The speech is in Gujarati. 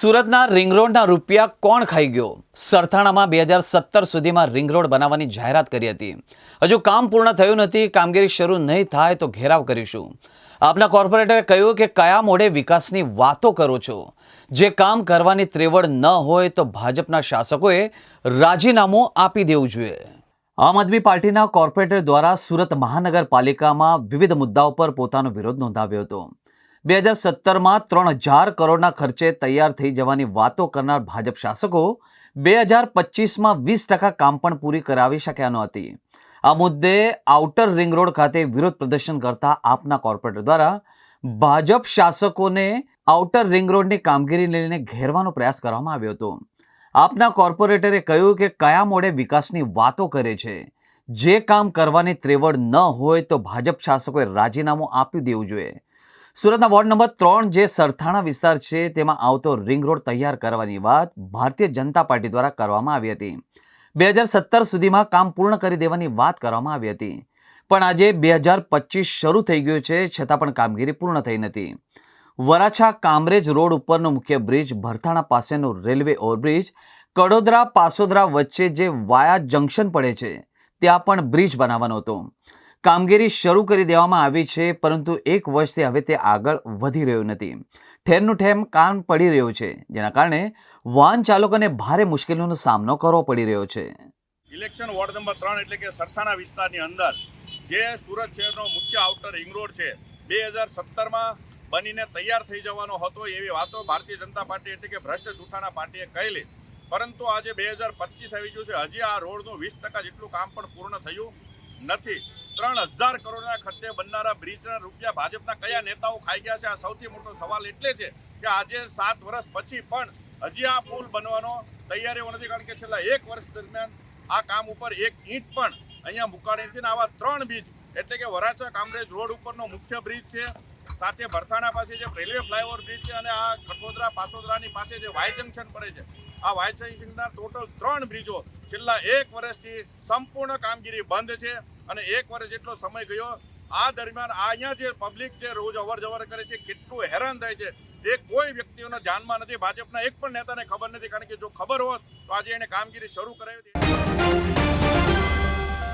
સુરતના રિંગ રોડના રૂપિયા કોણ ખાઈ ગયો? સરથાણામાં બે હજાર સત્તર સુધીમાં રિંગ રોડ બનાવવાની જાહેરાત કરી હતી. હજુ કામ પૂર્ણ થયું નથી, કામગીરી શરૂ નહીં થાય તો ઘેરાવ કરીશું. આપના કોર્પોરેટરે કહ્યું કે કયા મોડે વિકાસની વાતો કરો છો? જે કામ કરવાની ત્રેવડ ન હોય તો ભાજપના શાસકોએ રાજીનામું આપી દેવું જોઈએ. આમ આદમી પાર્ટીના કોર્પોરેટર દ્વારા સુરત મહાનગરપાલિકામાં વિવિધ મુદ્દાઓ પર પોતાનો વિરોધ નોંધાવ્યો હતો. બે હજાર સત્તરમાં ત્રણ હજાર કરોડના ખર્ચે તૈયાર થઈ જવાની વાતો કરનાર ભાજપ શાસકો બે હજાર પચીસમાં વીસ ટકા કામ પણ પૂરી કરાવી શક્યા નહોતી આ મુદ્દે આઉટર રિંગ રોડ ખાતે વિરોધ પ્રદર્શન કરતા આપના કોર્પોરેટર દ્વારા ભાજપ શાસકોને આઉટર રિંગ રોડની કામગીરીને લઈને ઘેરવાનો પ્રયાસ કરવામાં આવ્યો હતો. આપના કોર્પોરેટરે કહ્યું કે કયા મોડે વિકાસની વાતો કરે છે. જે કામ કરવાની ત્રેવડ ન હોય તો ભાજપ શાસકોએ રાજીનામું આપી દેવું જોઈએ. સુરતના વોર્ડ નંબર ત્રણ જે સરથાણા વિસ્તાર છે, તેમાં આવતો રિંગ રોડ તૈયાર કરવાની વાત ભારતીય જનતા પાર્ટી દ્વારા કરવામાં આવી હતી. બે હજાર સત્તર સુધીમાં કામ પૂર્ણ કરી દેવાની વાત કરવામાં આવી હતી. પણ આજે બે હજાર પચીસ શરૂ થઈ ગયું છે, છતાં પણ કામગીરી પૂર્ણ થઈ નથી. વરાછા કામરેજ રોડ ઉપરનો મુખ્ય બ્રિજ, ભરથાણા પાસેનો રેલવે ઓવરબ્રિજ, કડોદરા પાસોદરા વચ્ચે જે વાયા જંકશન પડે છે, ત્યાં પણ બ્રિજ બનાવવાનો હતો. કામગીરી શરૂ કરી દેવામાં આવી છે, પરંતુ એક વર્ષથી હવે તે આગળ વધી રહ્યું નથી. ઠેરનું ઠેમ કામ પડી રહ્યું છે, જેના કારણે વાહન ચાલકોને ભારે મુશ્કેલીઓનો સામનો કરવો પડી રહ્યો છે. ઇલેક્શન વોર્ડ નંબર ત્રણ એટલે કે સરથાના વિસ્તારની અંદર જે સુરત શહેરનો મુખ્ય આઉટર રિંગ રોડ છે, બે હજાર સત્તરમાં બનીને તૈયાર થઈ જવાનો હતો એવી વાતો ભારતીય જનતા પાર્ટી એટલે કે ભ્રષ્ટ જૂઠાના પાર્ટીએ કહેલી. પરંતુ આજે બે હજાર પચીસ આવી ગયું છે, હજી આ રોડનું વીસ ટકા જેટલું કામ પણ પૂર્ણ થયું નથી. ત્રણ હજાર કરોડના ખર્ચે બનનારા બ્રિજના રૂપિયા ભાજપના કયા નેતાઓ ખાઈ ગયા છે? આ સૌથી મોટો સવાલ એટલે છે કે આજે સાત વર્ષ પછી પણ હજી આ પુલ બનવાનો તૈયારીઓ નથી. કારણ કે છેલ્લા એક વર્ષ દરમિયાન આ કામ ઉપર એક ઈંટ પણ અહીંયા મુકાણી નથી આવા ત્રણ બ્રિજ, એટલે કે વરાછા કામરેજ રોડ ઉપરનો મુખ્ય બ્રિજ છે, સાથે ભરથાણા પાસે જે રેલવે ફ્લાયઓવર બ્રિજ છે અને આ કઠોદરા પાસોદરાની પાસે જે વાય જંકશન પડે છે આ વાયસન સિંહના ટોટલ ત્રણ બ્રિજો છેલ્લા એક વર્ષથી સંપૂર્ણ કામગીરી બંધ છે અને એક વર્ષ જેટલો સમય ગયો. આ દરમિયાન અહીંયા જે પબ્લિક જે રોજ અવર જવર કરે છે, કેટલું હેરાન થાય છે, એ કોઈ વ્યક્તિઓના ધ્યાનમાં નથી. ભાજપના એક પણ નેતાને ખબર નથી, કારણ કે જો ખબર હોત તો આજે એને કામગીરી શરૂ કરાવી હતી